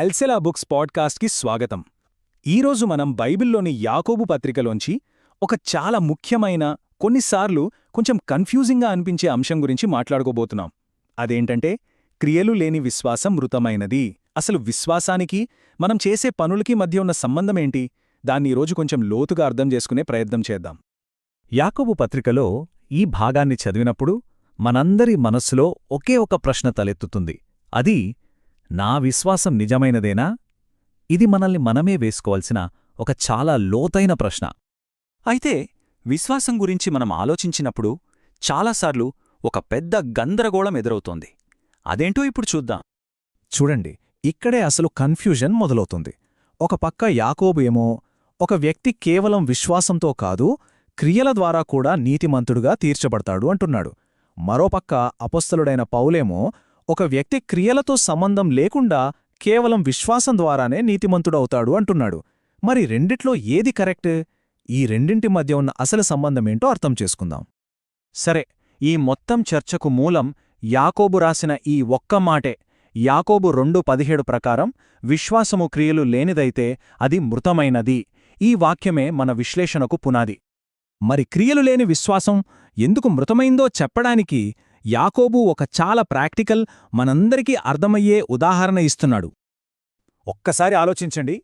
ఎల్సెలా books పాడ్కాస్ట్కి స్వాగతం. ఈరోజు మనం బైబిల్లోని యాకోబు పత్రికలోంచి ఒక చాలా ముఖ్యమైన కొన్నిసార్లు కొంచెం కన్ఫ్యూజింగ్గా అనిపించే అంశం గురించి మాట్లాడుకోబోతున్నాం. అదేంటంటే క్రియలు లేని విశ్వాసం మృతమైనది. అసలు విశ్వాసానికి మనం చేసే పనులకి మధ్య ఉన్న సంబంధమేంటి దాన్ని ఈరోజు కొంచెం లోతుగా అర్థం చేసుకునే ప్రయత్నం చేద్దాం. యాకోబు పత్రికలో ఈ భాగాన్ని చదివినప్పుడు మనందరి మనస్సులో ఒకే ఒక ప్రశ్న తలెత్తుతుంది. అది నా విశ్వాసం నిజమైనదేనా? ఇది మనల్ని మనమే వేసుకోవాల్సిన ఒక చాలా లోతైన ప్రశ్న. అయితే విశ్వాసం గురించి మనం ఆలోచించినప్పుడు చాలాసార్లు ఒక పెద్ద గందరగోళం ఎదురవుతోంది. అదేంటో ఇప్పుడు చూద్దాం. చూడండి ఇక్కడే అసలు కన్ఫ్యూజన్ మొదలవుతుంది. ఒక పక్క యాకోబు ఏమో ఒక వ్యక్తి కేవలం విశ్వాసంతో కాదు క్రియల ద్వారా కూడా నీతిమంతుడుగా తీర్చబడతాడు అంటున్నాడు. మరోపక్క అపస్థలుడైన పౌలేమో ఒక వ్యక్తి క్రియలతో సంబంధం లేకుండా కేవలం విశ్వాసం ద్వారానే నీతిమంతుడవుతాడు అంటున్నాడు. మరి రెండిట్లో ఏది కరెక్ట్? ఈ రెండింటి మధ్య ఉన్న అసలు సంబంధమేంటో అర్థం చేసుకుందాం. సరే ఈ మొత్తం చర్చకు మూలం యాకోబు రాసిన ఈ ఒక్క మాటే. యాకోబు రెండు పదిహేడు ప్రకారం విశ్వాసము క్రియలు లేనిదైతే అది మృతమైనది. ఈ వాక్యమే మన విశ్లేషణకు పునాది. మరి క్రియలు లేని విశ్వాసం ఎందుకు మృతమైందో చెప్పడానికి యాకోబు ఒక చాలా ప్రాక్టికల్ మనందరికీ అర్థమయ్యే ఉదాహరణ ఇస్తున్నాడు. ఒక్కసారి ఆలోచించండి.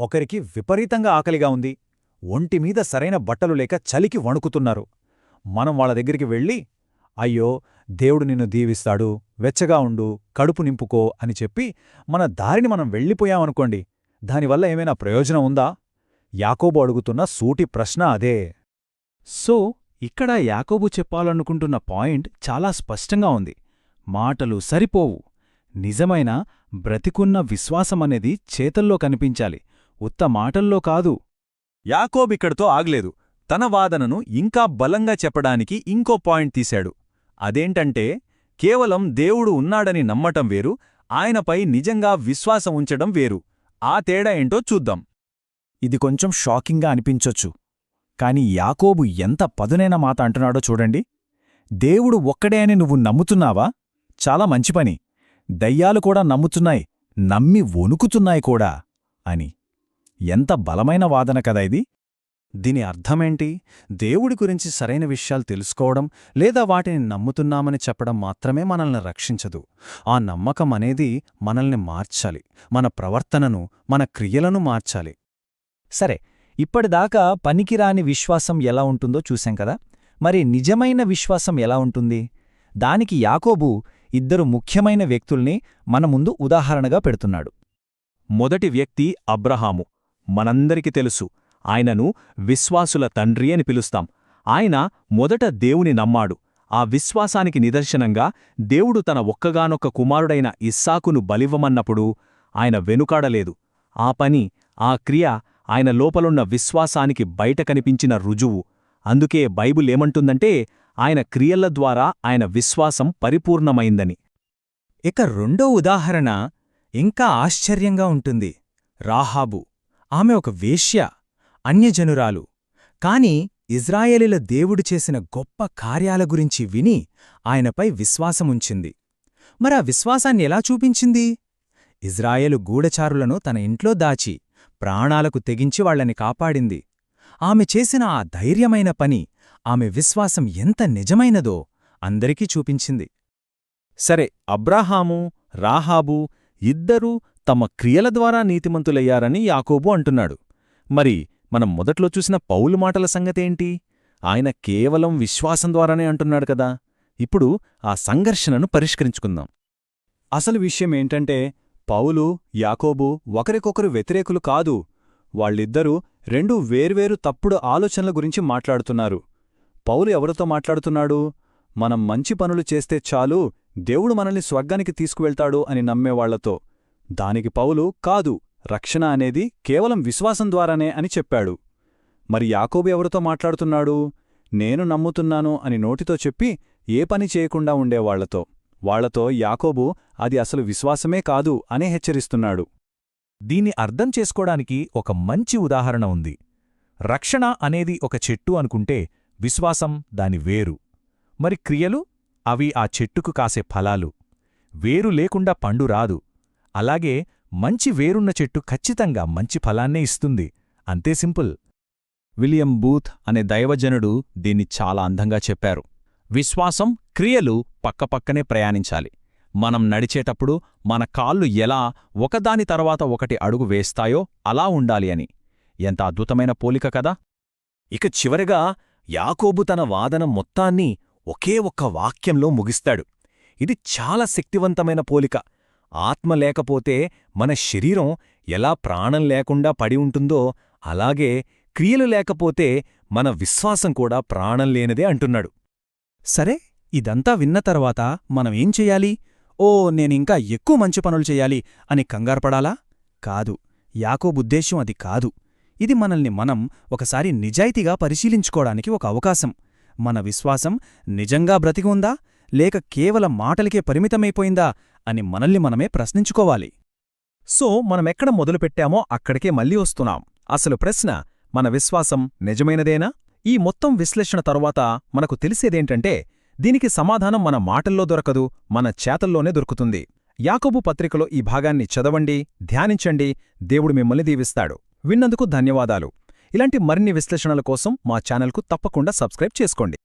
ఒకరికి విపరీతంగా ఆకలిగా ఉంది. ఒంటిమీద సరైన బట్టలు లేక చలికి వణుకుతున్నారు. మనం వాళ్ళ దగ్గరికి వెళ్ళి అయ్యో దేవుడు నిన్ను దీవిస్తాడు వెచ్చగా ఉండు కడుపు నింపుకో అని చెప్పి మన దారిని మనం వెళ్ళిపోయామనుకోండి. దానివల్ల ఏమైనా ప్రయోజనం ఉందా? యాకోబు అడుగుతున్న సూటి ప్రశ్న అదే. సో ఇక్కడ యాకోబు చెప్పాలనుకుంటున్న పాయింట్ చాలా స్పష్టంగా ఉంది. మాటలు సరిపోవు. నిజమైన బ్రతికున్న విశ్వాసమనేది చేతల్లో కనిపించాలి. ఉత్త మాటల్లో కాదు. యాకోబిక్కడితో ఆగలేదు. తన వాదనను ఇంకా బలంగా చెప్పడానికి ఇంకో పాయింట్ తీశాడు. అదేంటంటే కేవలం దేవుడు ఉన్నాడని నమ్మటం వేరు ఆయనపై నిజంగా విశ్వాసం ఉంచడం వేరు. ఆ తేడా ఏంటో చూద్దాం. ఇది కొంచెం షాకింగ్గా అనిపించొచ్చు. కాని యాకోబు ఎంత పదునైన మాట అంటున్నాడో చూడండి. దేవుడు ఒక్కడే అని నువ్వు నమ్ముతున్నావా? చాలా మంచి పని. దయ్యాలు కూడా నమ్ముతున్నాయి నమ్మి వణుకుతున్నాయి కూడా అని. ఎంత బలమైన వాదన కదా ఇది. దీని అర్థమేంటి? దేవుడి గురించి సరైన విషయాలు తెలుసుకోవడం లేదా వాటిని నమ్ముతున్నామని చెప్పడం మాత్రమే మనల్ని రక్షించదు. ఆ నమ్మకం అనేది మనల్ని మార్చాలి. మన ప్రవర్తనను మన క్రియలను మార్చాలి. సరే ఇప్పటిదాకా పనికిరాని విశ్వాసం ఎలా ఉంటుందో చూశాం కదా. మరి నిజమైన విశ్వాసం ఎలా ఉంటుంది? దానికి యాకోబు ఇద్దరు ముఖ్యమైన వ్యక్తుల్ని మన ముందు ఉదాహరణగా పెడుతున్నాడు. మొదటి వ్యక్తి అబ్రహాము. మనందరికి తెలుసు ఆయనను విశ్వాసుల తండ్రి అని పిలుస్తాం. ఆయన మొదట దేవుని నమ్మాడు. ఆ విశ్వాసానికి నిదర్శనంగా దేవుడు తన ఒక్కగానొక్క కుమారుడైన ఇస్సాకును బలివ్వమన్నప్పుడు ఆయన వెనుకాడలేదు. ఆ పని ఆ క్రియ ఆయన లోపలున్న విశ్వాసానికి బయట కనిపించిన రుజువు. అందుకే బైబుల్ ఏమంటుందంటే ఆయన క్రియల ద్వారా ఆయన విశ్వాసం పరిపూర్ణమైందని. ఇక రెండో ఉదాహరణ ఇంకా ఆశ్చర్యంగా ఉంటుంది. రాహాబు. ఆమె ఒక వేశ్య అన్యజనురాలు. కాని ఇజ్రాయేలీల దేవుడు చేసిన గొప్ప కార్యాల గురించి విని ఆయనపై విశ్వాసముంచింది. మరా విశ్వాసాన్ని ఎలా చూపించింది? ఇజ్రాయేలు గూఢచారులను తన ఇంట్లో దాచి ప్రాణాలకు తెగించి వాళ్ళని కాపాడింది. ఆమె చేసిన ఆ ధైర్యమైన పని ఆమె విశ్వాసం ఎంత నిజమైనదో అందరికీ చూపించింది. సరే అబ్రాహాము రాహాబు ఇద్దరూ తమ క్రియల ద్వారా నీతిమంతులయ్యారని యాకోబు అంటున్నాడు. మరి మనం మొదట్లో చూసిన పౌలు మాటల సంగతేంటి? ఆయన కేవలం విశ్వాసం ద్వారానే అంటున్నాడు కదా. ఇప్పుడు ఆ సంఘర్షణను పరిష్కరించుకుందాం. అసలు విషయం ఏంటంటే పౌలు యాకోబు ఒకరికొకరు వ్యతిరేకులు కాదు. వాళ్ళిద్దరూ రెండు వేర్వేరు తప్పుడు ఆలోచనల గురించి మాట్లాడుతున్నారు. పౌలు ఎవరితో మాట్లాడుతున్నాడు? మనం మంచి పనులు చేస్తే చాలు దేవుడు మనల్ని స్వర్గానికి తీసుకువెళ్తాడు అని నమ్మేవాళ్ళతో దానికి పౌలు కాదు రక్షణ అనేది కేవలం విశ్వాసం ద్వారానే అని చెప్పాడు. మరి యాకోబు ఎవరితో మాట్లాడుతున్నాడు? నేను నమ్ముతున్నాను అని నోటితో చెప్పి ఏ పని చేయకుండా ఉండేవాళ్ళతో. వాళ్ళతో యాకోబు అది అసలు విశ్వాసమే కాదు అనే హెచ్చరిస్తున్నాడు. దీన్ని అర్థం చేసుకోడానికి ఒక మంచి ఉదాహరణ ఉంది. రక్షణ అనేది ఒక చెట్టు అనుకుంటే విశ్వాసం దాని వేరు. మరి క్రియలు? అవి ఆ చెట్టుకు కాసే ఫలాలు. వేరు లేకుండా పండు రాదు. అలాగే మంచి వేరున్న చెట్టు ఖచ్చితంగా మంచి ఫలాన్నే ఇస్తుంది. అంతే సింపుల్. విలియం బూత్ అనే దైవజనుడు దీన్ని చాలా అందంగా చెప్పారు. విశ్వాసం క్రియలు పక్కపక్కనే ప్రయాణించాలి. మనం నడిచేటప్పుడు మన కాళ్ళు ఎలా ఒకదాని తర్వాత ఒకటి అడుగు వేస్తాయో అలా ఉండాలి అని. ఎంత అద్భుతమైన పోలిక కదా! ఇక చివరగా యాకోబు తన వాదన మొత్తాన్ని ఒకే ఒక్క వాక్యంలో ముగిస్తాడు. ఇది చాలా శక్తివంతమైన పోలిక. ఆత్మ లేకపోతే మన శరీరం ఎలా ప్రాణం లేకుండా పడి ఉంటుందో అలాగే క్రియలు లేకపోతే మన విశ్వాసం కూడా ప్రాణం లేనిదే అంటున్నాడు. సరే ఇదంతా విన్న తర్వాత మనం ఏం చెయ్యాలి ఓ నేనింకా ఎక్కువ మంచి పనులు చెయ్యాలి అని కంగారపడాలా కాదు. యాకోబుద్దేశ్యం అది కాదు. ఇది మనల్ని మనం ఒకసారి నిజాయితీగా పరిశీలించుకోవడానికి ఒక అవకాశం. మన విశ్వాసం నిజంగా బ్రతికి ఉందా? లేక కేవలం మాటలకే పరిమితమైపోయిందా? అని మనల్ని మనమే ప్రశ్నించుకోవాలి. సో మనమెక్కడ మొదలుపెట్టామో అక్కడికే మళ్ళీ వస్తున్నాం. అసలు ప్రశ్న మన విశ్వాసం నిజమైనదేనా? ఈ మొత్తం విశ్లేషణ తరువాత మనకు తెలిసేదేంటంటే దీనికి సమాధానం మన మాటల్లో దొరకదు మన చేతల్లోనే దొరుకుతుంది. యాకోబు పత్రికలో ఈ భాగాన్ని చదవండి ధ్యానించండి దేవుడు మిమ్మల్ని దీవిస్తాడు. విన్నందుకు ధన్యవాదాలు. ఇలాంటి మరిన్ని విశ్లేషణల కోసం మా ఛానల్కు తప్పకుండా సబ్స్క్రైబ్ చేసుకోండి.